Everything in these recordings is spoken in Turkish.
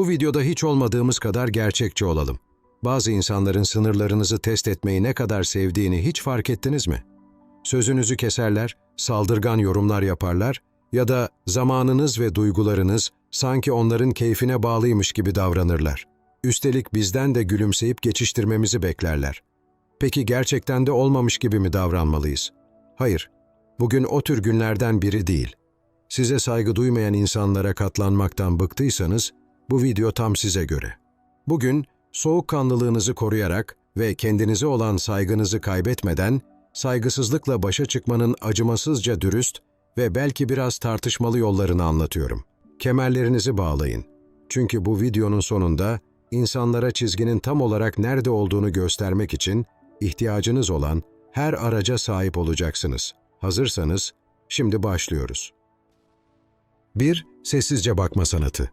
Bu videoda hiç olmadığımız kadar gerçekçi olalım. Bazı insanların sınırlarınızı test etmeyi ne kadar sevdiğini hiç fark ettiniz mi? Sözünüzü keserler, saldırgan yorumlar yaparlar ya da zamanınız ve duygularınız sanki onların keyfine bağlıymış gibi davranırlar. Üstelik bizden de gülümseyip geçiştirmemizi beklerler. Peki gerçekten de olmamış gibi mi davranmalıyız? Hayır, bugün o tür günlerden biri değil. Size saygı duymayan insanlara katlanmaktan bıktıysanız, bu video tam size göre. Bugün soğukkanlılığınızı koruyarak ve kendinize olan saygınızı kaybetmeden, saygısızlıkla başa çıkmanın acımasızca dürüst ve belki biraz tartışmalı yollarını anlatıyorum. Kemerlerinizi bağlayın. Çünkü bu videonun sonunda insanlara çizginin tam olarak nerede olduğunu göstermek için ihtiyacınız olan her araca sahip olacaksınız. Hazırsanız şimdi başlıyoruz. 1. Sessizce bakma sanatı.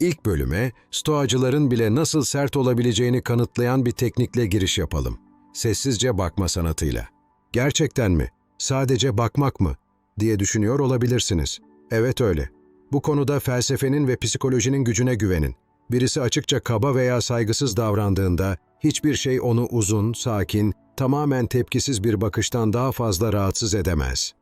İlk bölüme stoacıların bile nasıl sert olabileceğini kanıtlayan bir teknikle giriş yapalım. Sessizce bakma sanatıyla. Gerçekten mi? Sadece bakmak mı? diye düşünüyor olabilirsiniz. Evet öyle. Bu konuda felsefenin ve psikolojinin gücüne güvenin. Birisi açıkça kaba veya saygısız davrandığında hiçbir şey onu uzun, sakin, tamamen tepkisiz bir bakıştan daha fazla rahatsız edemez.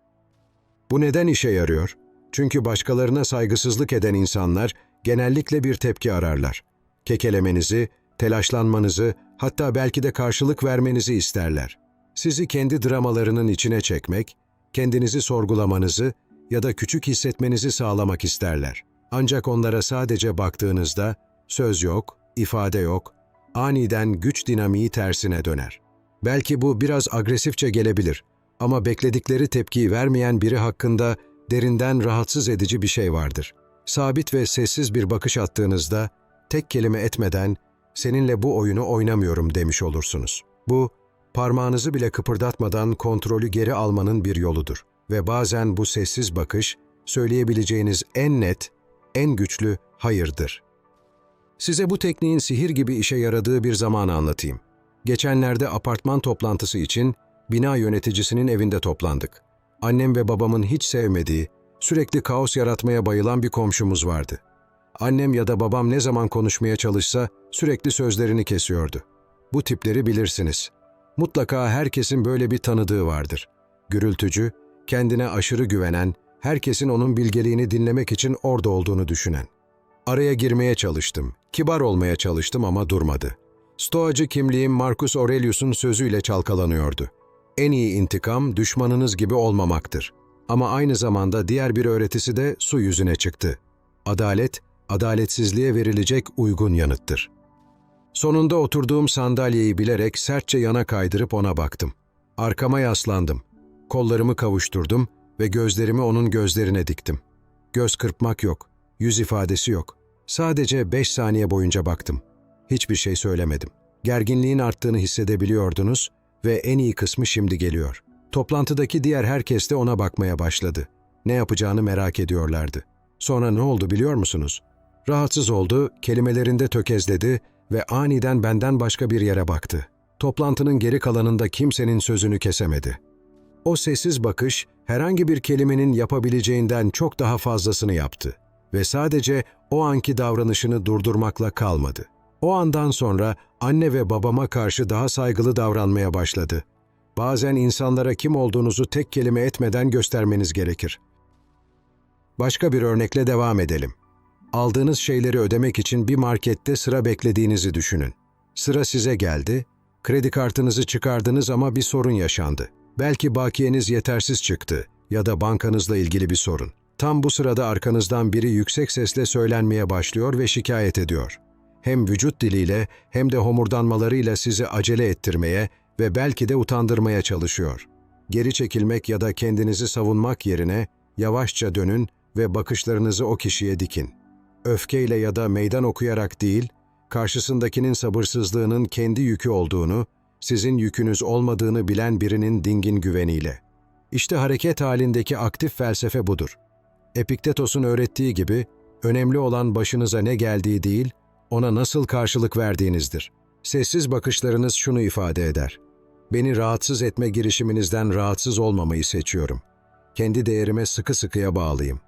Bu neden işe yarıyor? Çünkü başkalarına saygısızlık eden insanlar genellikle bir tepki ararlar. Kekelemenizi, telaşlanmanızı, hatta belki de karşılık vermenizi isterler. Sizi kendi dramalarının içine çekmek, kendinizi sorgulamanızı ya da küçük hissetmenizi sağlamak isterler. Ancak onlara sadece baktığınızda söz yok, ifade yok, aniden güç dinamiği tersine döner. Belki bu biraz agresifçe gelebilir ama bekledikleri tepkiyi vermeyen biri hakkında derinden rahatsız edici bir şey vardır. Sabit ve sessiz bir bakış attığınızda tek kelime etmeden seninle bu oyunu oynamıyorum demiş olursunuz. Bu, parmağınızı bile kıpırdatmadan kontrolü geri almanın bir yoludur. Ve bazen bu sessiz bakış, söyleyebileceğiniz en net, en güçlü hayırdır. Size bu tekniğin sihir gibi işe yaradığı bir zamanı anlatayım. Geçenlerde apartman toplantısı için bina yöneticisinin evinde toplandık. Annem ve babamın hiç sevmediği, sürekli kaos yaratmaya bayılan bir komşumuz vardı. Annem ya da babam ne zaman konuşmaya çalışsa sürekli sözlerini kesiyordu. Bu tipleri bilirsiniz. Mutlaka herkesin böyle bir tanıdığı vardır. Gürültücü, kendine aşırı güvenen, herkesin onun bilgeliğini dinlemek için orada olduğunu düşünen. Araya girmeye çalıştım, kibar olmaya çalıştım ama durmadı. Stoacı kimliğim Marcus Aurelius'un sözüyle çalkalanıyordu. En iyi intikam düşmanınız gibi olmamaktır. Ama aynı zamanda diğer bir öğretisi de su yüzüne çıktı. Adalet, adaletsizliğe verilecek uygun yanıttır. Sonunda oturduğum sandalyeyi bilerek sertçe yana kaydırıp ona baktım. Arkama yaslandım. Kollarımı kavuşturdum ve gözlerimi onun gözlerine diktim. Göz kırpmak yok, yüz ifadesi yok. Sadece beş saniye boyunca baktım. Hiçbir şey söylemedim. Gerginliğin arttığını hissedebiliyordunuz ve en iyi kısmı şimdi geliyor. Toplantıdaki diğer herkes de ona bakmaya başladı. Ne yapacağını merak ediyorlardı. Sonra ne oldu biliyor musunuz? Rahatsız oldu, kelimelerinde tökezledi ve aniden benden başka bir yere baktı. Toplantının geri kalanında kimsenin sözünü kesemedi. O sessiz bakış herhangi bir kelimenin yapabileceğinden çok daha fazlasını yaptı ve sadece o anki davranışını durdurmakla kalmadı. O andan sonra anne ve babama karşı daha saygılı davranmaya başladı. Bazen insanlara kim olduğunuzu tek kelime etmeden göstermeniz gerekir. Başka bir örnekle devam edelim. Aldığınız şeyleri ödemek için bir markette sıra beklediğinizi düşünün. Sıra size geldi, kredi kartınızı çıkardınız ama bir sorun yaşandı. Belki bakiyeniz yetersiz çıktı ya da bankanızla ilgili bir sorun. Tam bu sırada arkanızdan biri yüksek sesle söylenmeye başlıyor ve şikayet ediyor. Hem vücut diliyle hem de homurdanmalarıyla sizi acele ettirmeye ve belki de utandırmaya çalışıyor. Geri çekilmek ya da kendinizi savunmak yerine yavaşça dönün ve bakışlarınızı o kişiye dikin. Öfkeyle ya da meydan okuyarak değil, karşısındakinin sabırsızlığının kendi yükü olduğunu, sizin yükünüz olmadığını bilen birinin dingin güveniyle. İşte hareket halindeki aktif felsefe budur. Epiktetos'un öğrettiği gibi, önemli olan başınıza ne geldiği değil, ona nasıl karşılık verdiğinizdir. Sessiz bakışlarınız şunu ifade eder. Beni rahatsız etme girişiminizden rahatsız olmamayı seçiyorum. Kendi değerime sıkı sıkıya bağlıyım.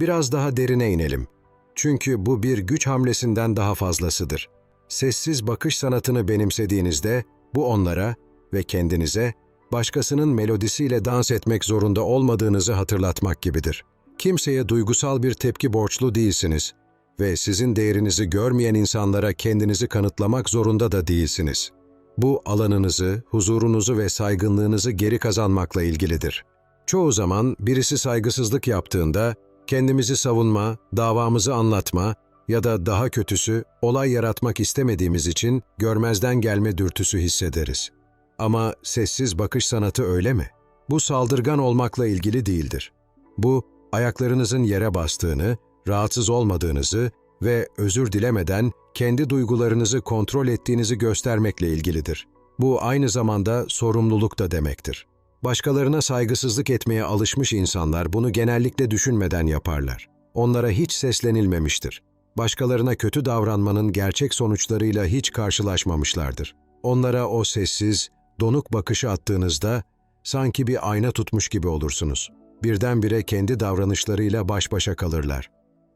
Biraz daha derine inelim. Çünkü bu bir güç hamlesinden daha fazlasıdır. Sessiz bakış sanatını benimsediğinizde bu onlara ve kendinize başkasının melodisiyle dans etmek zorunda olmadığınızı hatırlatmak gibidir. Kimseye duygusal bir tepki borçlu değilsiniz ve sizin değerinizi görmeyen insanlara kendinizi kanıtlamak zorunda da değilsiniz. Bu alanınızı, huzurunuzu ve saygınlığınızı geri kazanmakla ilgilidir. Çoğu zaman birisi saygısızlık yaptığında kendimizi savunma, davamızı anlatma ya da daha kötüsü olay yaratmak istemediğimiz için görmezden gelme dürtüsü hissederiz. Ama sessiz bakış sanatı öyle mi? Bu saldırgan olmakla ilgili değildir. Bu, ayaklarınızın yere bastığını, rahatsız olmadığınızı ve özür dilemeden kendi duygularınızı kontrol ettiğinizi göstermekle ilgilidir. Bu aynı zamanda sorumluluk da demektir. Başkalarına saygısızlık etmeye alışmış insanlar bunu genellikle düşünmeden yaparlar. Onlara hiç seslenilmemiştir. Başkalarına kötü davranmanın gerçek sonuçlarıyla hiç karşılaşmamışlardır. Onlara o sessiz, donuk bakışı attığınızda sanki bir ayna tutmuş gibi olursunuz. Birdenbire kendi davranışlarıyla baş başa kalırlar.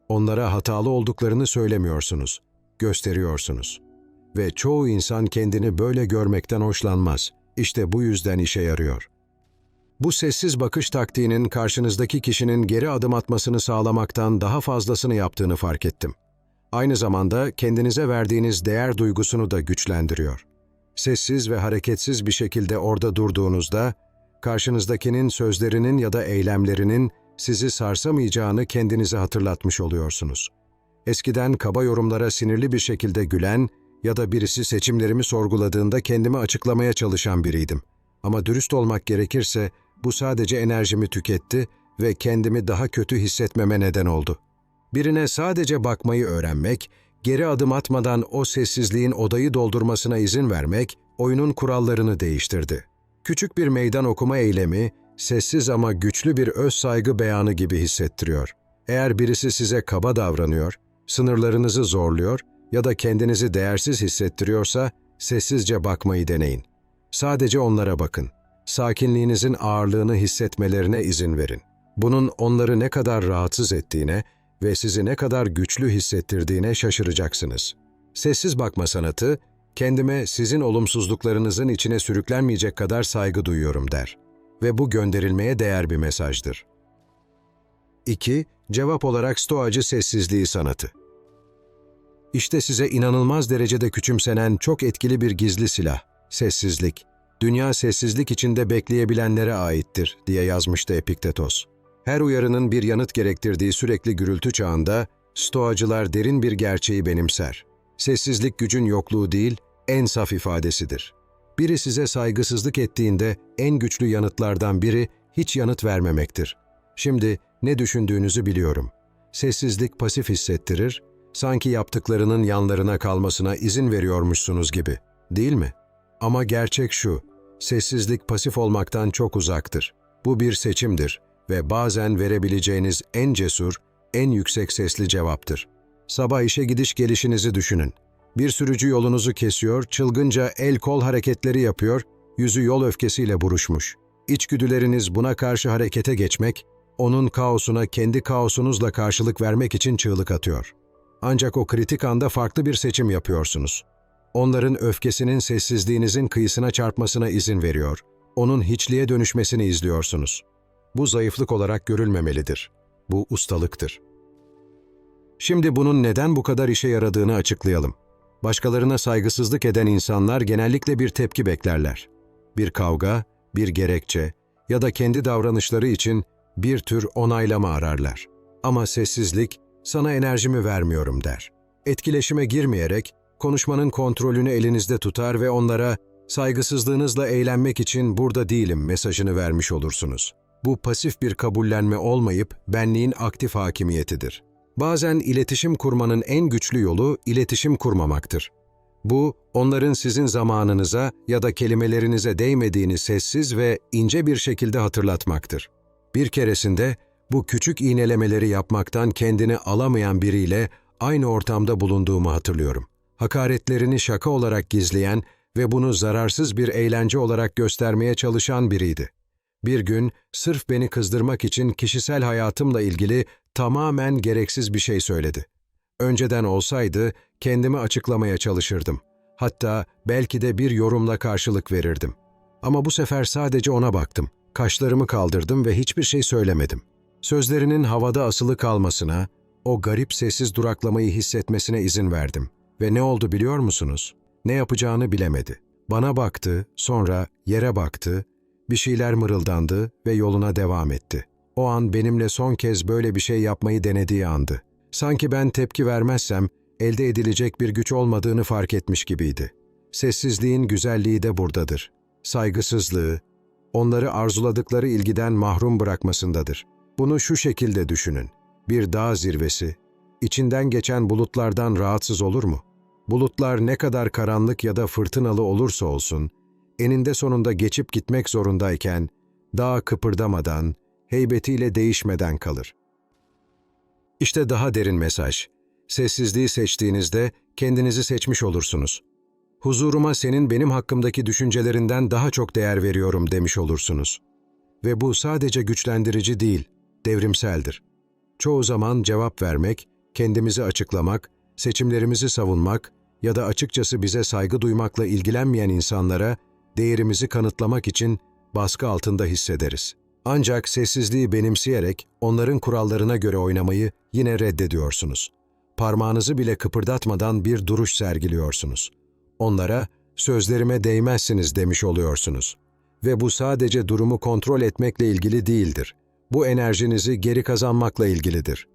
Onlara hatalı olduklarını söylemiyorsunuz, gösteriyorsunuz. Ve çoğu insan kendini böyle görmekten hoşlanmaz. İşte bu yüzden işe yarıyor. Bu sessiz bakış taktiğinin karşınızdaki kişinin geri adım atmasını sağlamaktan daha fazlasını yaptığını fark ettim. Aynı zamanda kendinize verdiğiniz değer duygusunu da güçlendiriyor. Sessiz ve hareketsiz bir şekilde orada durduğunuzda, karşınızdakinin sözlerinin ya da eylemlerinin sizi sarsamayacağını kendinize hatırlatmış oluyorsunuz. Eskiden kaba yorumlara sinirli bir şekilde gülen ya da birisi seçimlerimi sorguladığında kendimi açıklamaya çalışan biriydim. Ama dürüst olmak gerekirse bu sadece enerjimi tüketti ve kendimi daha kötü hissetmeme neden oldu. Birine sadece bakmayı öğrenmek, geri adım atmadan o sessizliğin odayı doldurmasına izin vermek, oyunun kurallarını değiştirdi. Küçük bir meydan okuma eylemi, sessiz ama güçlü bir öz saygı beyanı gibi hissettiriyor. Eğer birisi size kaba davranıyor, sınırlarınızı zorluyor ya da kendinizi değersiz hissettiriyorsa, sessizce bakmayı deneyin. Sadece onlara bakın. Sakinliğinizin ağırlığını hissetmelerine izin verin. Bunun onları ne kadar rahatsız ettiğine ve sizi ne kadar güçlü hissettirdiğine şaşıracaksınız. Sessiz bakma sanatı, kendime sizin olumsuzluklarınızın içine sürüklenmeyecek kadar saygı duyuyorum der. Ve bu gönderilmeye değer bir mesajdır. 2. Cevap olarak stoacı sessizliği sanatı. İşte size inanılmaz derecede küçümsenen çok etkili bir gizli silah, sessizlik. Dünya sessizlik içinde bekleyebilenlere aittir diye yazmıştı Epiktetos. Her uyarının bir yanıt gerektirdiği sürekli gürültü çağında, stoacılar derin bir gerçeği benimser. Sessizlik gücün yokluğu değil, en saf ifadesidir. Biri size saygısızlık ettiğinde en güçlü yanıtlardan biri hiç yanıt vermemektir. Şimdi ne düşündüğünüzü biliyorum. Sessizlik pasif hissettirir, sanki yaptıklarının yanlarına kalmasına izin veriyormuşsunuz gibi, değil mi? Ama gerçek şu, sessizlik pasif olmaktan çok uzaktır. Bu bir seçimdir ve bazen verebileceğiniz en cesur, en yüksek sesli cevaptır. Sabah işe gidiş gelişinizi düşünün. Bir sürücü yolunuzu kesiyor, çılgınca el-kol hareketleri yapıyor, yüzü yol öfkesiyle buruşmuş. İçgüdüleriniz buna karşı harekete geçmek, onun kaosuna kendi kaosunuzla karşılık vermek için çığlık atıyor. Ancak o kritik anda farklı bir seçim yapıyorsunuz. Onların öfkesinin sessizliğinizin kıyısına çarpmasına izin veriyor. Onun hiçliğe dönüşmesini izliyorsunuz. Bu zayıflık olarak görülmemelidir. Bu ustalıktır. Şimdi bunun neden bu kadar işe yaradığını açıklayalım. Başkalarına saygısızlık eden insanlar genellikle bir tepki beklerler. Bir kavga, bir gerekçe ya da kendi davranışları için bir tür onaylama ararlar. Ama sessizlik, sana enerjimi vermiyorum der. Etkileşime girmeyerek, konuşmanın kontrolünü elinizde tutar ve onlara saygısızlığınızla eğlenmek için burada değilim mesajını vermiş olursunuz. Bu pasif bir kabullenme olmayıp benliğin aktif hakimiyetidir. Bazen iletişim kurmanın en güçlü yolu iletişim kurmamaktır. Bu, onların sizin zamanınıza ya da kelimelerinize değmediğini sessiz ve ince bir şekilde hatırlatmaktır. Bir keresinde bu küçük iğnelemeleri yapmaktan kendini alamayan biriyle aynı ortamda bulunduğumu hatırlıyorum. Hakaretlerini şaka olarak gizleyen ve bunu zararsız bir eğlence olarak göstermeye çalışan biriydi. Bir gün sırf beni kızdırmak için kişisel hayatımla ilgili tamamen gereksiz bir şey söyledi. Önceden olsaydı kendimi açıklamaya çalışırdım. Hatta belki de bir yorumla karşılık verirdim. Ama bu sefer sadece ona baktım. Kaşlarımı kaldırdım ve hiçbir şey söylemedim. Sözlerinin havada asılı kalmasına, o garip sessiz duraklamayı hissetmesine izin verdim. Ve ne oldu biliyor musunuz? Ne yapacağını bilemedi. Bana baktı, sonra yere baktı, bir şeyler mırıldandı ve yoluna devam etti. O an benimle son kez böyle bir şey yapmayı denediği andı. Sanki ben tepki vermezsem elde edilecek bir güç olmadığını fark etmiş gibiydi. Sessizliğin güzelliği de buradadır. Saygısızlığı, onları arzuladıkları ilgiden mahrum bırakmasındadır. Bunu şu şekilde düşünün. Bir dağ zirvesi, içinden geçen bulutlardan rahatsız olur mu? Bulutlar ne kadar karanlık ya da fırtınalı olursa olsun, eninde sonunda geçip gitmek zorundayken, dağ kıpırdamadan, heybetiyle değişmeden kalır. İşte daha derin mesaj. Sessizliği seçtiğinizde kendinizi seçmiş olursunuz. Huzuruma senin benim hakkımdaki düşüncelerinden daha çok değer veriyorum demiş olursunuz. Ve bu sadece güçlendirici değil, devrimseldir. Çoğu zaman cevap vermek, kendimizi açıklamak, seçimlerimizi savunmak ya da açıkçası bize saygı duymakla ilgilenmeyen insanlara değerimizi kanıtlamak için baskı altında hissederiz. Ancak sessizliği benimseyerek onların kurallarına göre oynamayı yine reddediyorsunuz. Parmağınızı bile kıpırdatmadan bir duruş sergiliyorsunuz. Onlara sözlerime değmezsiniz demiş oluyorsunuz. Ve bu sadece durumu kontrol etmekle ilgili değildir. Bu enerjinizi geri kazanmakla ilgilidir.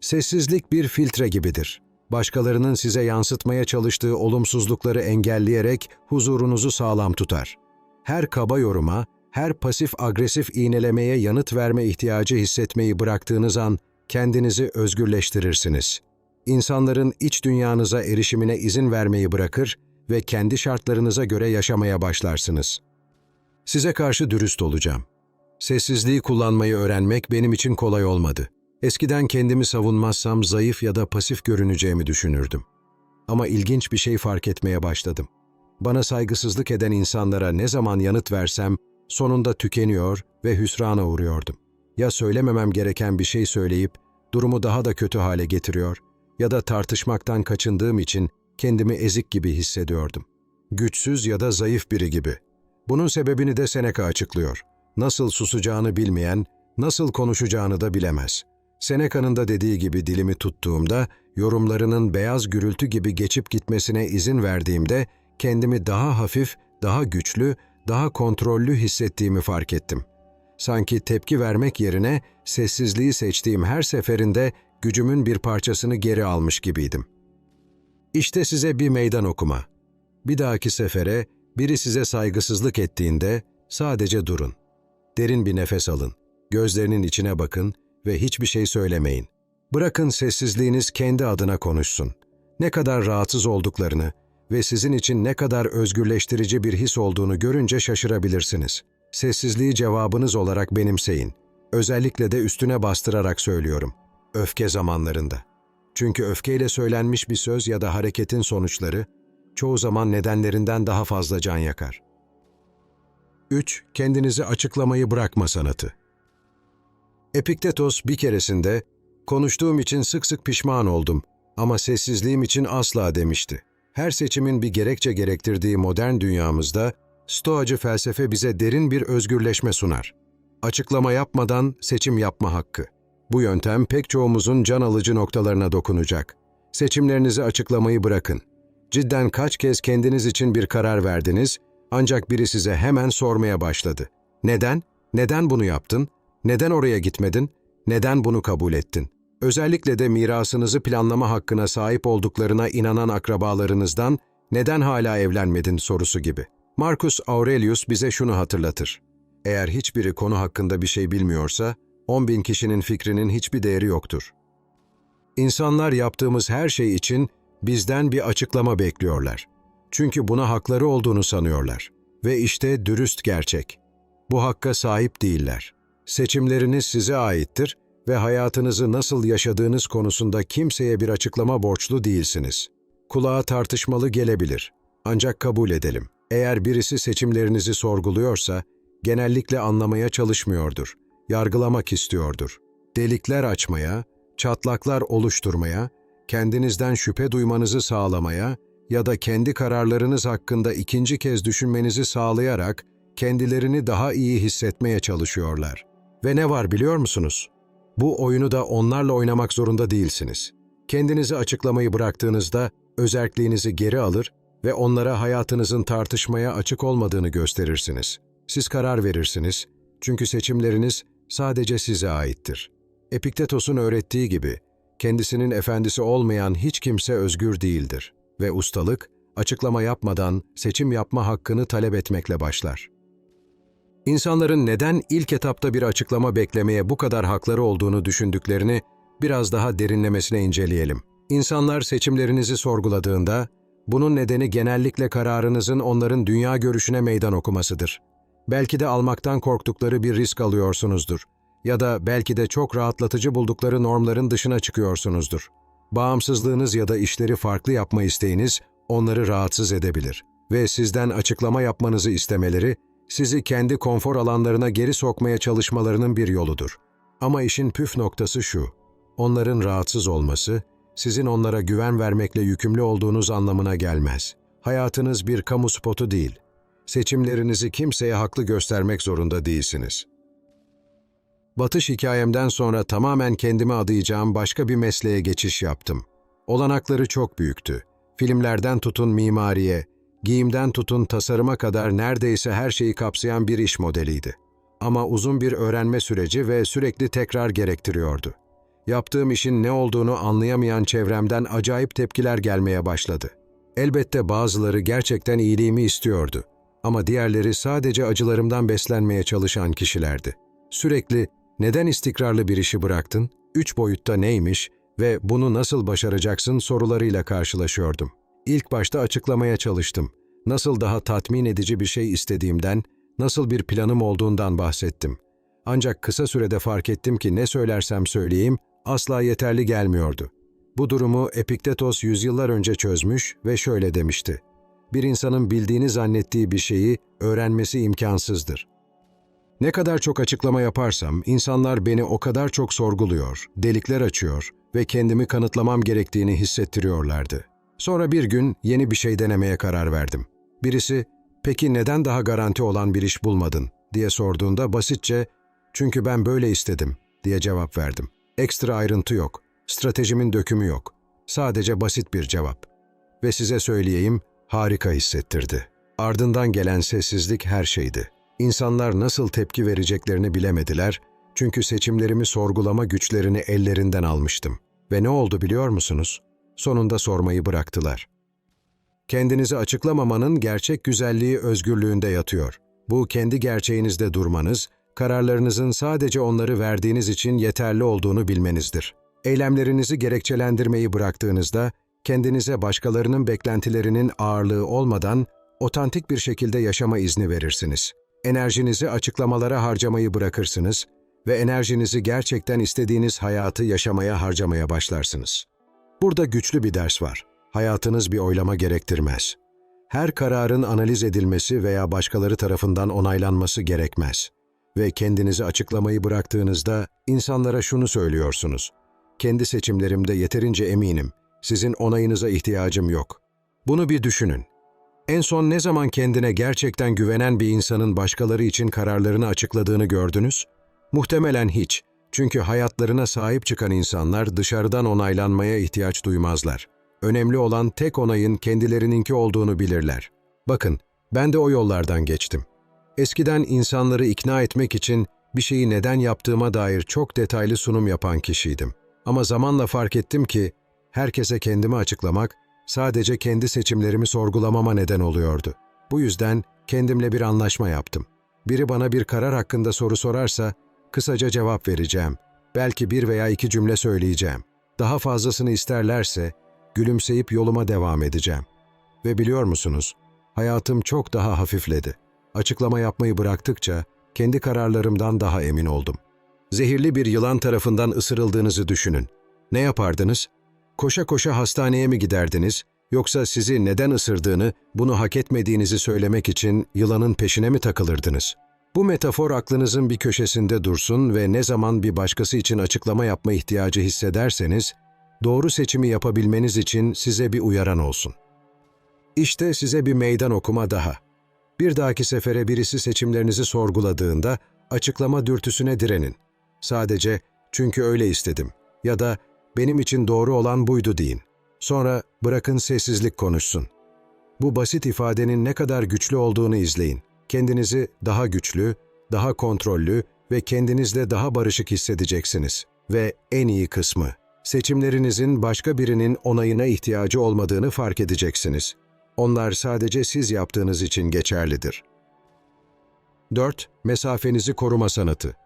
Sessizlik bir filtre gibidir. Başkalarının size yansıtmaya çalıştığı olumsuzlukları engelleyerek huzurunuzu sağlam tutar. Her kaba yoruma, her pasif-agresif iğnelemeye yanıt verme ihtiyacı hissetmeyi bıraktığınız an kendinizi özgürleştirirsiniz. İnsanların iç dünyanıza erişimine izin vermeyi bırakır ve kendi şartlarınıza göre yaşamaya başlarsınız. Size karşı dürüst olacağım. Sessizliği kullanmayı öğrenmek benim için kolay olmadı. Eskiden kendimi savunmazsam zayıf ya da pasif görüneceğimi düşünürdüm. Ama ilginç bir şey fark etmeye başladım. Bana saygısızlık eden insanlara ne zaman yanıt versem sonunda tükeniyor ve hüsrana uğruyordum. Ya söylememem gereken bir şey söyleyip durumu daha da kötü hale getiriyor ya da tartışmaktan kaçındığım için kendimi ezik gibi hissediyordum. Güçsüz ya da zayıf biri gibi. Bunun sebebini de Seneca açıklıyor. Nasıl susacağını bilmeyen, nasıl konuşacağını da bilemez. Seneca'nın da dediği gibi dilimi tuttuğumda, yorumlarının beyaz gürültü gibi geçip gitmesine izin verdiğimde kendimi daha hafif, daha güçlü, daha kontrollü hissettiğimi fark ettim. Sanki tepki vermek yerine sessizliği seçtiğim her seferinde gücümün bir parçasını geri almış gibiydim. İşte size bir meydan okuma. Bir dahaki sefere biri size saygısızlık ettiğinde sadece durun. Derin bir nefes alın. Gözlerinin içine bakın ve hiçbir şey söylemeyin. Bırakın sessizliğiniz kendi adına konuşsun. Ne kadar rahatsız olduklarını ve sizin için ne kadar özgürleştirici bir his olduğunu görünce şaşırabilirsiniz. Sessizliği cevabınız olarak benimseyin. Özellikle de üstüne bastırarak söylüyorum. Öfke zamanlarında. Çünkü öfkeyle söylenmiş bir söz ya da hareketin sonuçları çoğu zaman nedenlerinden daha fazla can yakar. 3. Kendinizi açıklamayı bırakma sanatı. Epiktetos bir keresinde, konuştuğum için sık sık pişman oldum ama sessizliğim için asla demişti. Her seçimin bir gerekçe gerektirdiği modern dünyamızda, Stoacı felsefe bize derin bir özgürleşme sunar. Açıklama yapmadan seçim yapma hakkı. Bu yöntem pek çoğumuzun can alıcı noktalarına dokunacak. Seçimlerinizi açıklamayı bırakın. Cidden kaç kez kendiniz için bir karar verdiniz, ancak biri size hemen sormaya başladı. Neden? Neden bunu yaptın? Neden oraya gitmedin? Neden bunu kabul ettin? Özellikle de mirasınızı planlama hakkına sahip olduklarına inanan akrabalarınızdan neden hala evlenmedin sorusu gibi. Marcus Aurelius bize şunu hatırlatır. Eğer hiçbiri konu hakkında bir şey bilmiyorsa, 10 bin kişinin fikrinin hiçbir değeri yoktur. İnsanlar yaptığımız her şey için bizden bir açıklama bekliyorlar. Çünkü buna hakları olduğunu sanıyorlar. Ve işte dürüst gerçek. Bu hakka sahip değiller. Seçimleriniz size aittir ve hayatınızı nasıl yaşadığınız konusunda kimseye bir açıklama borçlu değilsiniz. Kulağa tartışmalı gelebilir. Ancak kabul edelim. Eğer birisi seçimlerinizi sorguluyorsa, genellikle anlamaya çalışmıyordur, yargılamak istiyordur. Delikler açmaya, çatlaklar oluşturmaya, kendinizden şüphe duymanızı sağlamaya ya da kendi kararlarınız hakkında ikinci kez düşünmenizi sağlayarak kendilerini daha iyi hissetmeye çalışıyorlar. Ve ne var biliyor musunuz? Bu oyunu da onlarla oynamak zorunda değilsiniz. Kendinizi açıklamayı bıraktığınızda özerkliğinizi geri alır ve onlara hayatınızın tartışmaya açık olmadığını gösterirsiniz. Siz karar verirsiniz çünkü seçimleriniz sadece size aittir. Epiktetos'un öğrettiği gibi, kendisinin efendisi olmayan hiç kimse özgür değildir ve ustalık, açıklama yapmadan seçim yapma hakkını talep etmekle başlar. İnsanların neden ilk etapta bir açıklama beklemeye bu kadar hakları olduğunu düşündüklerini biraz daha derinlemesine inceleyelim. İnsanlar seçimlerinizi sorguladığında, bunun nedeni genellikle kararınızın onların dünya görüşüne meydan okumasıdır. Belki de almaktan korktukları bir risk alıyorsunuzdur. Ya da belki de çok rahatlatıcı buldukları normların dışına çıkıyorsunuzdur. Bağımsızlığınız ya da işleri farklı yapma isteğiniz onları rahatsız edebilir. Ve sizden açıklama yapmanızı istemeleri, sizi kendi konfor alanlarına geri sokmaya çalışmalarının bir yoludur. Ama işin püf noktası şu, onların rahatsız olması, sizin onlara güven vermekle yükümlü olduğunuz anlamına gelmez. Hayatınız bir kamu spotu değil. Seçimlerinizi kimseye haklı göstermek zorunda değilsiniz. Batış hikayemden sonra tamamen kendime adayacağım başka bir mesleğe geçiş yaptım. Olanakları çok büyüktü. Filmlerden tutun mimariye, giyimden tutun tasarıma kadar neredeyse her şeyi kapsayan bir iş modeliydi. Ama uzun bir öğrenme süreci ve sürekli tekrar gerektiriyordu. Yaptığım işin ne olduğunu anlayamayan çevremden acayip tepkiler gelmeye başladı. Elbette bazıları gerçekten iyiliğimi istiyordu. Ama diğerleri sadece acılarımdan beslenmeye çalışan kişilerdi. Sürekli neden istikrarlı bir işi bıraktın, üç boyutta neymiş ve bunu nasıl başaracaksın sorularıyla karşılaşıyordum. İlk başta açıklamaya çalıştım. Nasıl daha tatmin edici bir şey istediğimden, nasıl bir planım olduğundan bahsettim. Ancak kısa sürede fark ettim ki ne söylersem söyleyeyim asla yeterli gelmiyordu. Bu durumu Epiktetos yüzyıllar önce çözmüş ve şöyle demişti. Bir insanın bildiğini zannettiği bir şeyi öğrenmesi imkansızdır. Ne kadar çok açıklama yaparsam insanlar beni o kadar çok sorguluyor, delikler açıyor ve kendimi kanıtlamam gerektiğini hissettiriyorlardı. Sonra bir gün yeni bir şey denemeye karar verdim. Birisi, peki neden daha garanti olan bir iş bulmadın diye sorduğunda basitçe, çünkü ben böyle istedim diye cevap verdim. Ekstra ayrıntı yok, stratejimin dökümü yok. Sadece basit bir cevap. Ve size söyleyeyim, harika hissettirdi. Ardından gelen sessizlik her şeydi. İnsanlar nasıl tepki vereceklerini bilemediler çünkü seçimlerimi sorgulama güçlerini ellerinden almıştım. Ve ne oldu biliyor musunuz? Sonunda sormayı bıraktılar. Kendinizi açıklamamanın gerçek güzelliği özgürlüğünde yatıyor. Bu kendi gerçeğinizde durmanız, kararlarınızın sadece onları verdiğiniz için yeterli olduğunu bilmenizdir. Eylemlerinizi gerekçelendirmeyi bıraktığınızda, kendinize başkalarının beklentilerinin ağırlığı olmadan otantik bir şekilde yaşama izni verirsiniz. Enerjinizi açıklamalara harcamayı bırakırsınız ve enerjinizi gerçekten istediğiniz hayatı yaşamaya harcamaya başlarsınız. Burada güçlü bir ders var. Hayatınız bir oylama gerektirmez. Her kararın analiz edilmesi veya başkaları tarafından onaylanması gerekmez. Ve kendinizi açıklamayı bıraktığınızda insanlara şunu söylüyorsunuz. Kendi seçimlerimde yeterince eminim. Sizin onayınıza ihtiyacım yok. Bunu bir düşünün. En son ne zaman kendine gerçekten güvenen bir insanın başkaları için kararlarını açıkladığını gördünüz? Muhtemelen hiç. Çünkü hayatlarına sahip çıkan insanlar dışarıdan onaylanmaya ihtiyaç duymazlar. Önemli olan tek onayın kendilerininki olduğunu bilirler. Bakın, ben de o yollardan geçtim. Eskiden insanları ikna etmek için bir şeyi neden yaptığıma dair çok detaylı sunum yapan kişiydim. Ama zamanla fark ettim ki herkese kendimi açıklamak sadece kendi seçimlerimi sorgulamama neden oluyordu. Bu yüzden kendimle bir anlaşma yaptım. Biri bana bir karar hakkında soru sorarsa kısaca cevap vereceğim. Belki bir veya iki cümle söyleyeceğim. Daha fazlasını isterlerse gülümseyip yoluma devam edeceğim. Ve biliyor musunuz, hayatım çok daha hafifledi. Açıklama yapmayı bıraktıkça kendi kararlarımdan daha emin oldum. Zehirli bir yılan tarafından ısırıldığınızı düşünün. Ne yapardınız? Koşa koşa hastaneye mi giderdiniz yoksa sizi neden ısırdığını, bunu hak etmediğinizi söylemek için yılanın peşine mi takılırdınız? Bu metafor aklınızın bir köşesinde dursun ve ne zaman bir başkası için açıklama yapma ihtiyacı hissederseniz, doğru seçimi yapabilmeniz için size bir uyaran olsun. İşte size bir meydan okuma daha. Bir dahaki sefere birisi seçimlerinizi sorguladığında açıklama dürtüsüne direnin. Sadece çünkü öyle istedim ya da benim için doğru olan buydu deyin. Sonra bırakın sessizlik konuşsun. Bu basit ifadenin ne kadar güçlü olduğunu izleyin. Kendinizi daha güçlü, daha kontrollü ve kendinizle daha barışık hissedeceksiniz. Ve en iyi kısmı, seçimlerinizin başka birinin onayına ihtiyacı olmadığını fark edeceksiniz. Onlar sadece siz yaptığınız için geçerlidir. 4. Mesafenizi koruma sanatı.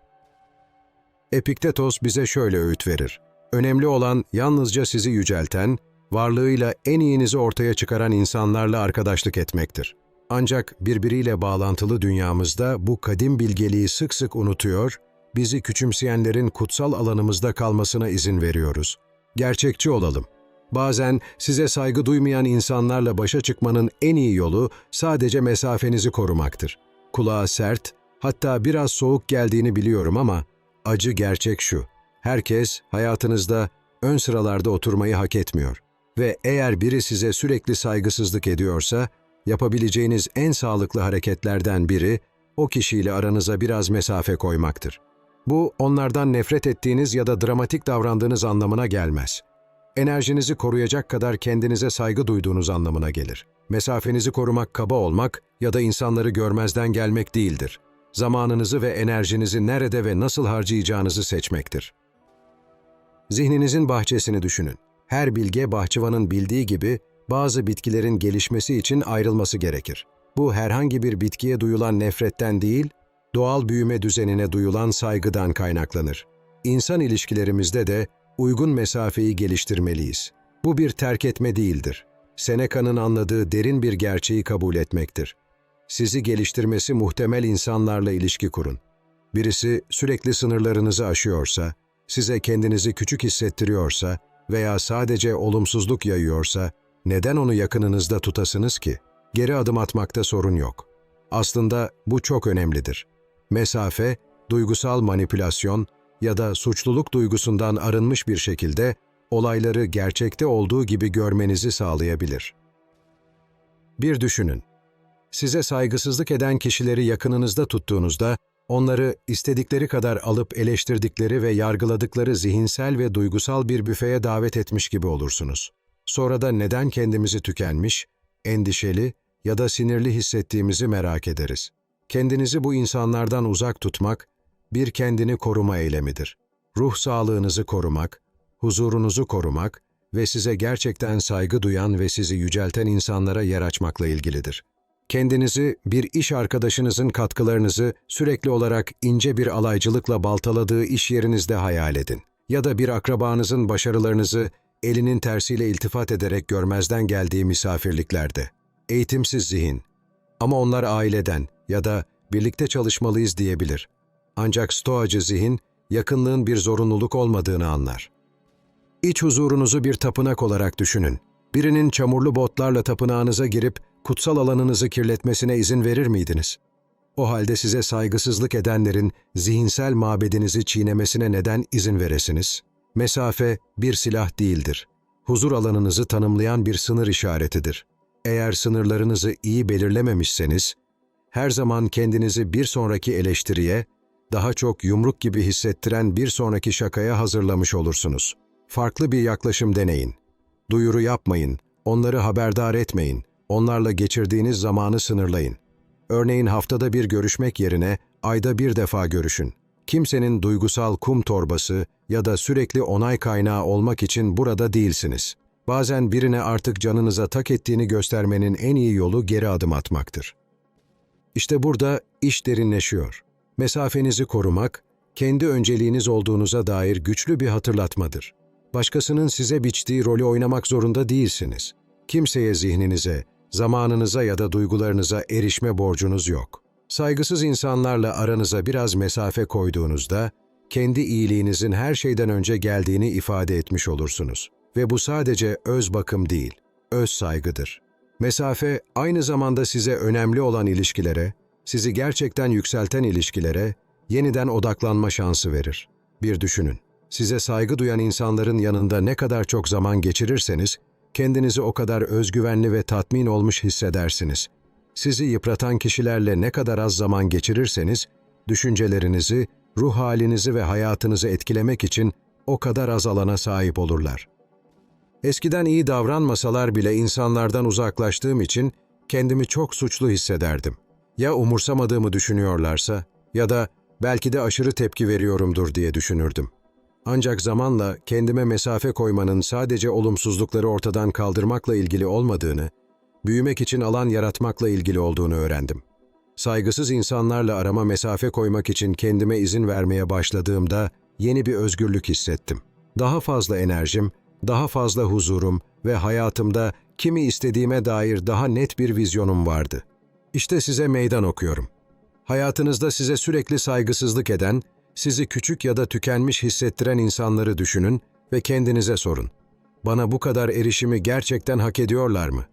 Epiktetos bize şöyle öğüt verir. Önemli olan yalnızca sizi yücelten, varlığıyla en iyinizi ortaya çıkaran insanlarla arkadaşlık etmektir. Ancak birbiriyle bağlantılı dünyamızda bu kadim bilgeliği sık sık unutuyor, bizi küçümseyenlerin kutsal alanımızda kalmasına izin veriyoruz. Gerçekçi olalım. Bazen size saygı duymayan insanlarla başa çıkmanın en iyi yolu sadece mesafenizi korumaktır. Kulağa sert, hatta biraz soğuk geldiğini biliyorum ama acı gerçek şu. Herkes hayatınızda ön sıralarda oturmayı hak etmiyor. Ve eğer biri size sürekli saygısızlık ediyorsa, yapabileceğiniz en sağlıklı hareketlerden biri o kişiyle aranıza biraz mesafe koymaktır. Bu onlardan nefret ettiğiniz ya da dramatik davrandığınız anlamına gelmez. Enerjinizi koruyacak kadar kendinize saygı duyduğunuz anlamına gelir. Mesafenizi korumak kaba olmak ya da insanları görmezden gelmek değildir. Zamanınızı ve enerjinizi nerede ve nasıl harcayacağınızı seçmektir. Zihninizin bahçesini düşünün. Her bilge bahçıvanın bildiği gibi bazı bitkilerin gelişmesi için ayrılması gerekir. Bu herhangi bir bitkiye duyulan nefretten değil, doğal büyüme düzenine duyulan saygıdan kaynaklanır. İnsan ilişkilerimizde de uygun mesafeyi geliştirmeliyiz. Bu bir terk etme değildir. Seneca'nın anladığı derin bir gerçeği kabul etmektir. Sizi geliştirmesi muhtemel insanlarla ilişki kurun. Birisi sürekli sınırlarınızı aşıyorsa, size kendinizi küçük hissettiriyorsa veya sadece olumsuzluk yayıyorsa, neden onu yakınınızda tutasınız ki? Geri adım atmakta sorun yok. Aslında bu çok önemlidir. Mesafe, duygusal manipülasyon ya da suçluluk duygusundan arınmış bir şekilde olayları gerçekte olduğu gibi görmenizi sağlayabilir. Bir düşünün. Size saygısızlık eden kişileri yakınınızda tuttuğunuzda, onları istedikleri kadar alıp eleştirdikleri ve yargıladıkları zihinsel ve duygusal bir büfeye davet etmiş gibi olursunuz. Sonra da neden kendimizi tükenmiş, endişeli ya da sinirli hissettiğimizi merak ederiz. Kendinizi bu insanlardan uzak tutmak, bir kendini koruma eylemidir. Ruh sağlığınızı korumak, huzurunuzu korumak ve size gerçekten saygı duyan ve sizi yücelten insanlara yer açmakla ilgilidir. Kendinizi bir iş arkadaşınızın katkılarınızı sürekli olarak ince bir alaycılıkla baltaladığı iş yerinizde hayal edin. Ya da bir akrabanızın başarılarınızı elinin tersiyle iltifat ederek görmezden geldiği misafirliklerde. Eğitimsiz zihin. Ama onlar aileden ya da birlikte çalışmalıyız diyebilir. Ancak stoacı zihin, yakınlığın bir zorunluluk olmadığını anlar. İç huzurunuzu bir tapınak olarak düşünün. Birinin çamurlu botlarla tapınağınıza girip kutsal alanınızı kirletmesine izin verir miydiniz? O halde size saygısızlık edenlerin zihinsel mabedinizi çiğnemesine neden izin veresiniz? Mesafe bir silah değildir. Huzur alanınızı tanımlayan bir sınır işaretidir. Eğer sınırlarınızı iyi belirlememişseniz, her zaman kendinizi bir sonraki eleştiriye, daha çok yumruk gibi hissettiren bir sonraki şakaya hazırlamış olursunuz. Farklı bir yaklaşım deneyin. Duyuru yapmayın, onları haberdar etmeyin, onlarla geçirdiğiniz zamanı sınırlayın. Örneğin haftada bir görüşmek yerine ayda bir defa görüşün. Kimsenin duygusal kum torbası ya da sürekli onay kaynağı olmak için burada değilsiniz. Bazen birine artık canınıza tak ettiğini göstermenin en iyi yolu geri adım atmaktır. İşte burada iş derinleşiyor. Mesafenizi korumak, kendi önceliğiniz olduğunuza dair güçlü bir hatırlatmadır. Başkasının size biçtiği rolü oynamak zorunda değilsiniz. Kimseye zihninize, zamanınıza ya da duygularınıza erişme borcunuz yok. Saygısız insanlarla aranıza biraz mesafe koyduğunuzda, kendi iyiliğinizin her şeyden önce geldiğini ifade etmiş olursunuz. Ve bu sadece öz bakım değil, öz saygıdır. Mesafe aynı zamanda size önemli olan ilişkilere, sizi gerçekten yükselten ilişkilere yeniden odaklanma şansı verir. Bir düşünün. Size saygı duyan insanların yanında ne kadar çok zaman geçirirseniz, kendinizi o kadar özgüvenli ve tatmin olmuş hissedersiniz. Sizi yıpratan kişilerle ne kadar az zaman geçirirseniz, düşüncelerinizi, ruh halinizi ve hayatınızı etkilemek için o kadar az alana sahip olurlar. Eskiden iyi davranmasalar bile insanlardan uzaklaştığım için kendimi çok suçlu hissederdim. Ya umursamadığımı düşünüyorlarsa ya da belki de aşırı tepki veriyorumdur diye düşünürdüm. Ancak zamanla kendime mesafe koymanın sadece olumsuzlukları ortadan kaldırmakla ilgili olmadığını, büyümek için alan yaratmakla ilgili olduğunu öğrendim. Saygısız insanlarla arama mesafe koymak için kendime izin vermeye başladığımda yeni bir özgürlük hissettim. Daha fazla enerjim, daha fazla huzurum ve hayatımda kimi istediğime dair daha net bir vizyonum vardı. İşte size meydan okuyorum. Hayatınızda size sürekli saygısızlık eden, sizi küçük ya da tükenmiş hissettiren insanları düşünün ve kendinize sorun. Bana bu kadar erişimi gerçekten hak ediyorlar mı?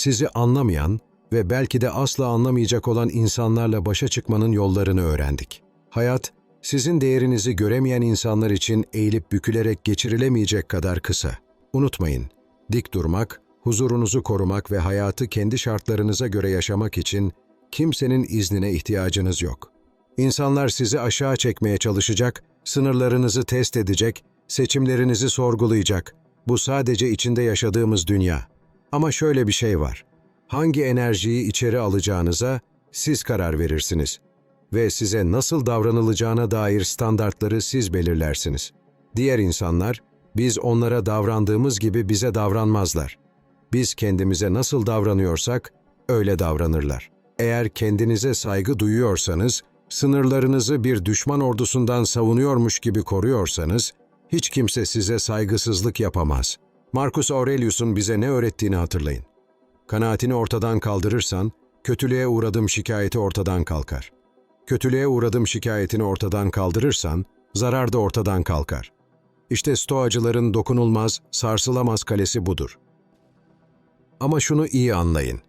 Sizi anlamayan ve belki de asla anlamayacak olan insanlarla başa çıkmanın yollarını öğrendik. Hayat, sizin değerinizi göremeyen insanlar için eğilip bükülerek geçirilemeyecek kadar kısa. Unutmayın, dik durmak, huzurunuzu korumak ve hayatı kendi şartlarınıza göre yaşamak için kimsenin iznine ihtiyacınız yok. İnsanlar sizi aşağı çekmeye çalışacak, sınırlarınızı test edecek, seçimlerinizi sorgulayacak. Bu sadece içinde yaşadığımız dünya. Ama şöyle bir şey var. Hangi enerjiyi içeri alacağınıza siz karar verirsiniz ve size nasıl davranılacağına dair standartları siz belirlersiniz. Diğer insanlar, biz onlara davrandığımız gibi bize davranmazlar. Biz kendimize nasıl davranıyorsak, öyle davranırlar. Eğer kendinize saygı duyuyorsanız, sınırlarınızı bir düşman ordusundan savunuyormuş gibi koruyorsanız, hiç kimse size saygısızlık yapamaz. Marcus Aurelius'un bize ne öğrettiğini hatırlayın. Kanaatini ortadan kaldırırsan, kötülüğe uğradım şikayeti ortadan kalkar. Kötülüğe uğradım şikayetini ortadan kaldırırsan, zarar da ortadan kalkar. İşte stoacıların dokunulmaz, sarsılamaz kalesi budur. Ama şunu iyi anlayın.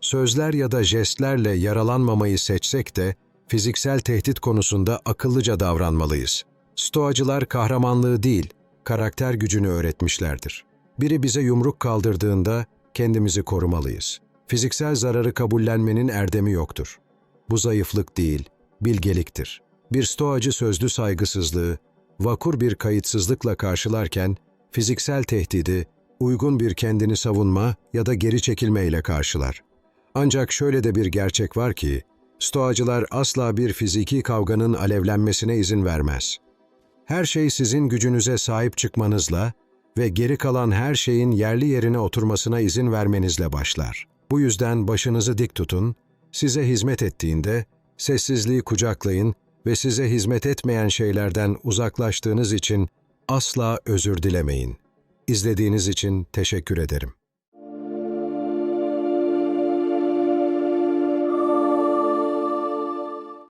Sözler ya da jestlerle yaralanmamayı seçsek de, fiziksel tehdit konusunda akıllıca davranmalıyız. Stoacılar kahramanlığı değil, karakter gücünü öğretmişlerdir. Biri bize yumruk kaldırdığında kendimizi korumalıyız. Fiziksel zararı kabullenmenin erdemi yoktur. Bu zayıflık değil, bilgeliktir. Bir stoacı sözlü saygısızlığı, vakur bir kayıtsızlıkla karşılarken, fiziksel tehdidi, uygun bir kendini savunma ya da geri çekilmeyle karşılar. Ancak şöyle de bir gerçek var ki, stoacılar asla bir fiziki kavganın alevlenmesine izin vermez. Her şey sizin gücünüze sahip çıkmanızla ve geri kalan her şeyin yerli yerine oturmasına izin vermenizle başlar. Bu yüzden başınızı dik tutun, size hizmet ettiğinde sessizliği kucaklayın ve size hizmet etmeyen şeylerden uzaklaştığınız için asla özür dilemeyin. İzlediğiniz için teşekkür ederim.